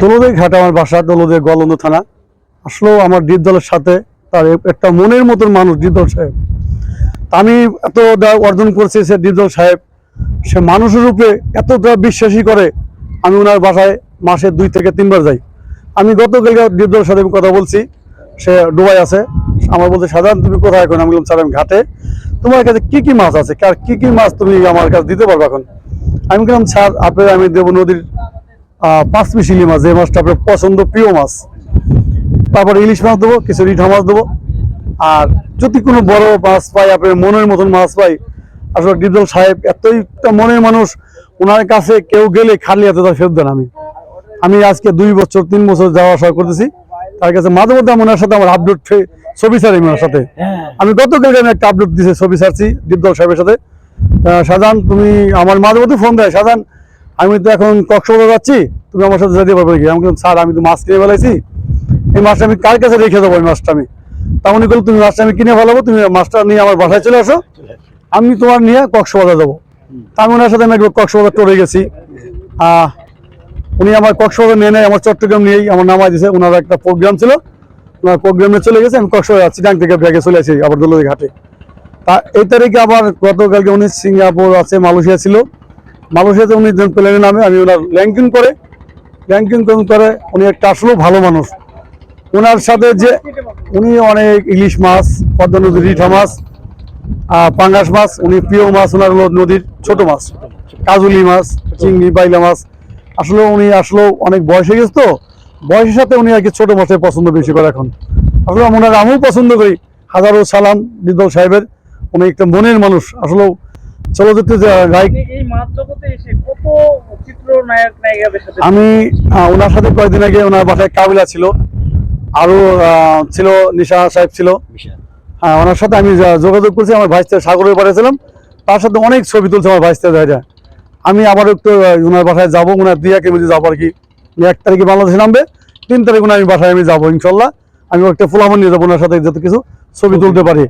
দলদে ঘাট আমার বাসা দলদে গলন্দ থানা। আসলেও আমার দলের সাথে তার একটা মনের মতন মানুষ ডিপদল সাহেব। আমি এত অর্জন করছি সে ডিপদল সাহেব, সে মানুষের রূপে এতটা বিশ্বাসী করে, আমি ওনার বাসায় মাসে দুই থেকে তিনবার যাই। আমি গতকালকে ডিপদল সাথে কথা বলছি, সে ডুবাই আছে, আমার বলতে সাধারণ তুমি কোথায় এখন? আমি বললাম, স্যার, আমি ঘাটে। তোমার কাছে কি কি মাছ আছে? আর কি কি মাছ তুমি আমার কাছে দিতে পারবে এখন? আমি বললাম, স্যার আপনি আমি দেবো নদীর পাঁচ মিশিলি মাছ, যে মাছটা আপনার পছন্দ, প্রিয় মাছ। তারপরে ইলিশ মাছ দেবো, কিছু রিঠা মাছ দেবো। আর যদি কোনো বড় মাছ পাই, আপনার মনের মতন মাছ পাই, আসলে ডিপজল সাহেব এতই মনের মানুষ, ওনার কাছে কেউ গেলে খালি হাতে তার ফেরত দেন আমি। আমি আজকে দুই বছর, তিন বছর যাওয়া আসা করতেছি। তার কাছে মাঝে মধ্যে ওনার সাথে আমার আপডেট ছবি ছাড়ি ওনার সাথে। আমি গতকালকে আমি একটা আপডেট দিয়েছি ছবি ছাড়ছি দীপদল সাহেবের সাথে। শাহজাহান তুমি আমার মাঝে মধ্যে ফোন দেয় শাহজাহান আমি তো এখন কক্সবাজার যাচ্ছি, তুমি আমার সাথে যেতে পারবে কি আমি স্যার, আমি তো মাছ কিনে ফেলাইছি। এই মাছটা আমি কার কাছে রেখে দেবো এই মাছটা আমি? তা উনি বলল তুমি মাছটা আমি কিনে ফেলাবো, তুমি মাছটা নিয়ে আমার বাসায় চলে আসো। আমি তোমার নিয়ে কক্সবাজার যাব। তা আমি ওনার সাথে আমি একবার কক্সবাজার টরে গেছি। উনি আমার কক্সবাজার নিয়ে নেয়, আমার চট্টগ্রাম নিয়েই আমার নামাই দিয়েছে ওনার একটা প্রোগ্রাম ছিল। ওনার প্রোগ্রামে চলে গেছে, আমি কক্সবাজার চিটাং থেকে ব্যাগে চলে আসি, আবার দোলদি ঘাটে তা এই তারিখে আবার গতকালকে উনি সিঙ্গাপুর আছে, মালয়েশিয়া ছিল। মালয়েশিয়াতে উনি প্লেনে নামে, আমি ওনার র্যাঙ্কিং করে র্যাঙ্কিং করে উনি একটা আসলেও ভালো মানুষ। ওনার সাথে যে উনি অনেক ইলিশ মাছ, পদ্মা নদীর রিঠা মাছ পাঙ্গাস মাছ, উনি প্রিয় মাছ, ওনার নদীর ছোট মাছ, কাজুলি মাছ, চিংড়ি, বাইলা মাছ। আসলে উনি আসলেও অনেক বয়স হয়ে গেছে তো, বয়সের সাথে উনি আর কি ছোট মাছের পছন্দ বেশি করে এখন। আসলে ওনার আমিও পছন্দ করি। হাজারো সালাম বিদ্যল সাহেবের, উনি একটা মনের মানুষ। আসলেও চলচ্চিত্রে আমি ওনার সাথে কয়েকদিন আগে ওনার বাসায় কাবিলা ছিল। আরও ছিল নিশা সাহেব ছিল। হ্যাঁ ওনার সাথে আমি যোগাযোগ করছি আমার ভাইস্তে সাগরের পাড়ে ছিলাম। তার সাথে অনেক ছবি তুলছে আমার ভাইস্তে দেখা আমি আবার একটু ওনার বাসায় যাব ওনার দিয়া কেমনি যাব আর কি। এক তারিখে বাংলাদেশে নামবে তিন তারিখ উনি আমি বাসায় আমি যাব ইনশাল্লাহ। আমি একটা ফুলামন নিয়ে যাব ওনার সাথে যত কিছু ছবি তুলতে পারি।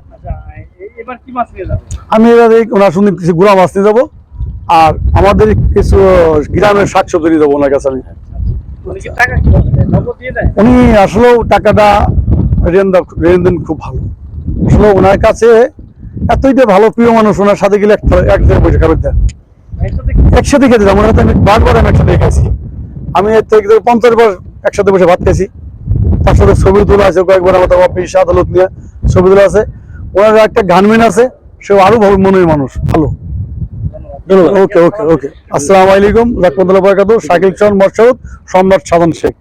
আমি এবার এই ওনার সঙ্গে কিছু গুড়া মাছ নিয়ে যাব। আর আমাদের কিছু গ্রামের শাক সবজি নিয়ে যাব ওনার কাছে আমি। উনি দিয়ে দেয়? আসলেও টাকাটা লেনদেন খুব ভালো। আসলে ওনার কাছে এতইটা ভালো প্রিয় মানুষ ওনার সাথে গেলে এক জায়গায় বসে খাবার কি- একসাথে খেতে যাব ওনার সাথে আমি বারবার আমি একসাথে খাইছি। আমি এর থেকে পঞ্চাশ বার একসাথে বসে ভাত খেয়েছি তার সাথে ছবি তোলা আছে কয়েকবার আমাদের অফিস আদালত নিয়ে ছবি তোলা আছে। ওনার একটা গানম্যান আছে সে আরও ভালো মনের মানুষ ভালো। ওকে ওকে ওকে। আসসালামু আলাইকুম রহমতুল্লাহ বরকাত শাকিল চন মর্শদ সম্রাট সাধন শেখ।